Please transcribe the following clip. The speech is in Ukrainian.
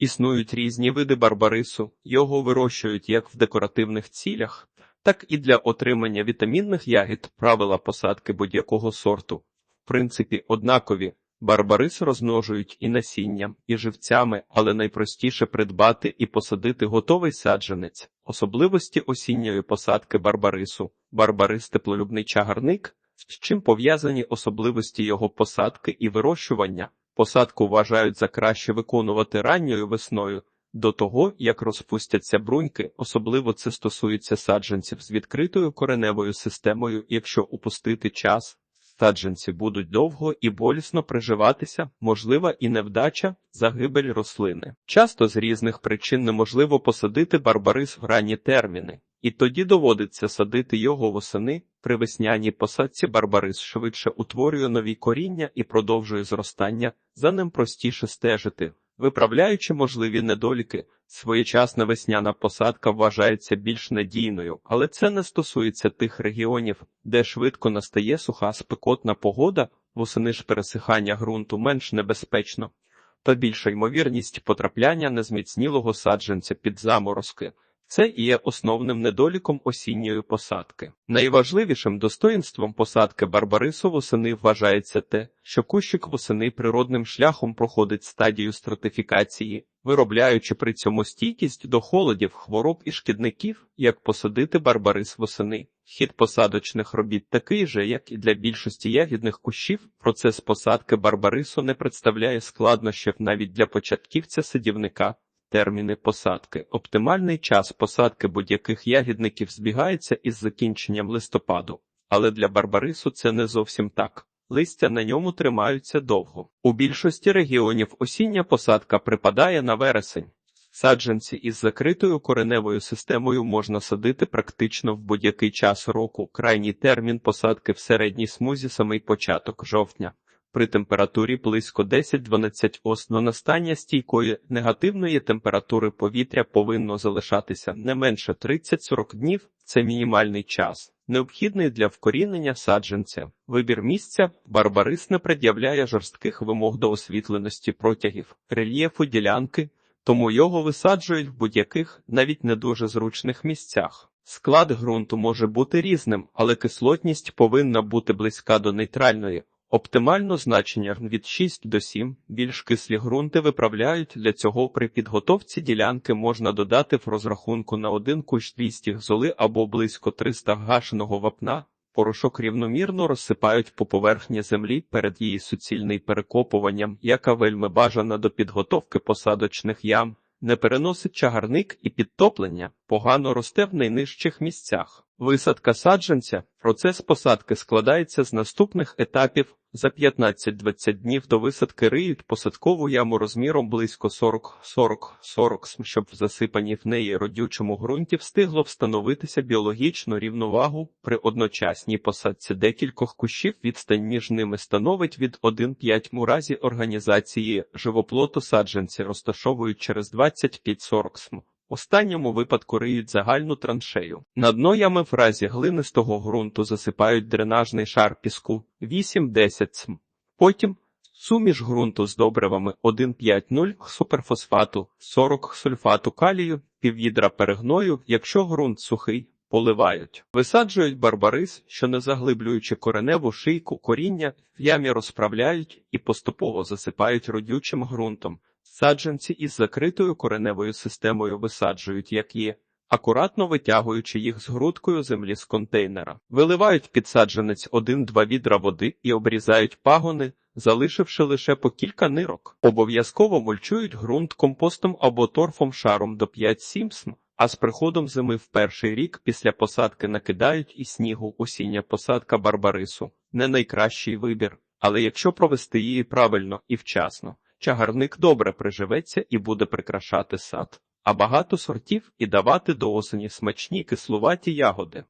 Існують різні види барбарису, його вирощують як в декоративних цілях, так і для отримання вітамінних ягід. Правила посадки будь-якого сорту. В принципі, однакові. Барбарис розмножують і насінням, і живцями, але найпростіше придбати і посадити готовий саджанець. Особливості осінньої посадки барбарису. Барбарис теплолюбний чагарник, з чим пов'язані особливості його посадки і вирощування. Посадку вважають за краще виконувати ранньою весною, до того, як розпустяться бруньки, особливо це стосується саджанців з відкритою кореневою системою, якщо упустити час, саджанці будуть довго і болісно приживатися, можлива і невдача, загибель рослини. Часто з різних причин неможливо посадити барбарис в ранні терміни, і тоді доводиться садити його восени. При весняній посадці барбарис швидше утворює нові коріння і продовжує зростання, за ним простіше стежити. Виправляючи можливі недоліки, своєчасна весняна посадка вважається більш надійною, але це не стосується тих регіонів, де швидко настає суха спекотна погода, восени ж пересихання ґрунту менш небезпечно, та більша ймовірність потрапляння незміцнілого саджанця під заморозки. Це і є основним недоліком осінньої посадки. Найважливішим достоїнством посадки барбарису восени вважається те, що кущик восени природним шляхом проходить стадію стратифікації, виробляючи при цьому стійкість до холодів, хвороб і шкідників, як посадити барбарис восени. Хід посадочних робіт такий же, як і для більшості ягідних кущів. Процес посадки барбарису не представляє складнощів навіть для початківця-садівника. Терміни посадки. Оптимальний час посадки будь-яких ягідників збігається із закінченням листопаду, але для барбарису це не зовсім так. Листя на ньому тримаються довго. У більшості регіонів осіння посадка припадає на вересень. Саджанці із закритою кореневою системою можна садити практично в будь-який час року. Крайній термін посадки в середній смузі самий початок жовтня. При температурі близько 10-12 осно настання стійкої негативної температури повітря повинно залишатися не менше 30-40 днів. Це мінімальний час, необхідний для вкорінення саджанця. Вибір місця барбарис не пред'являє жорстких вимог до освітленості протягів, рельєфу ділянки, тому його висаджують в будь-яких, навіть не дуже зручних місцях. Склад ґрунту може бути різним, але кислотність повинна бути близька до нейтральної. Оптимально значення від 6 до 7. Більш кислі ґрунти виправляють. Для цього при підготовці ділянки можна додати в розрахунку на один кущ 200 золи або близько 300 гашеного вапна. Порошок рівномірно розсипають по поверхні землі перед її суцільним перекопуванням, яка вельми бажана до підготовки посадочних ям, не переносить чагарник і підтоплення, погано росте в найнижчих місцях. Висадка саджанця. Процес посадки складається з наступних етапів. За 15-20 днів до висадки риють посадкову яму розміром близько 40-40-40 см, щоб в засипанні в неї родючому ґрунті встигло встановитися біологічну рівновагу. При одночасній посадці декількох кущів відстань між ними становить від 1,5 у разі організації живоплоту саджанці розташовують через 25-40 см. Останньому випадку риють загальну траншею. На дно ями в разі глинистого ґрунту засипають дренажний шар піску 8-10 см. Потім суміш ґрунту з добривами 1,5-0 суперфосфату, 40 сульфату калію, піввідра перегною, якщо ґрунт сухий. Поливають, висаджують барбарис, що не заглиблюючи кореневу шийку коріння, в ямі розправляють і поступово засипають родючим ґрунтом. Саджанці із закритою кореневою системою висаджують, як є, акуратно витягуючи їх з грудкою землі з контейнера. Виливають підсаджанець один-два відра води і обрізають пагони, залишивши лише по кілька нирок. Обов'язково мульчують ґрунт компостом або торфом шаром до 5-7 см, а з приходом зими в перший рік після посадки накидають і снігу осіння посадка барбарису. Не найкращий вибір, але якщо провести її правильно і вчасно. Чагарник добре приживеться і буде прикрашати сад, а багато сортів і давати до осені смачні кислуваті ягоди.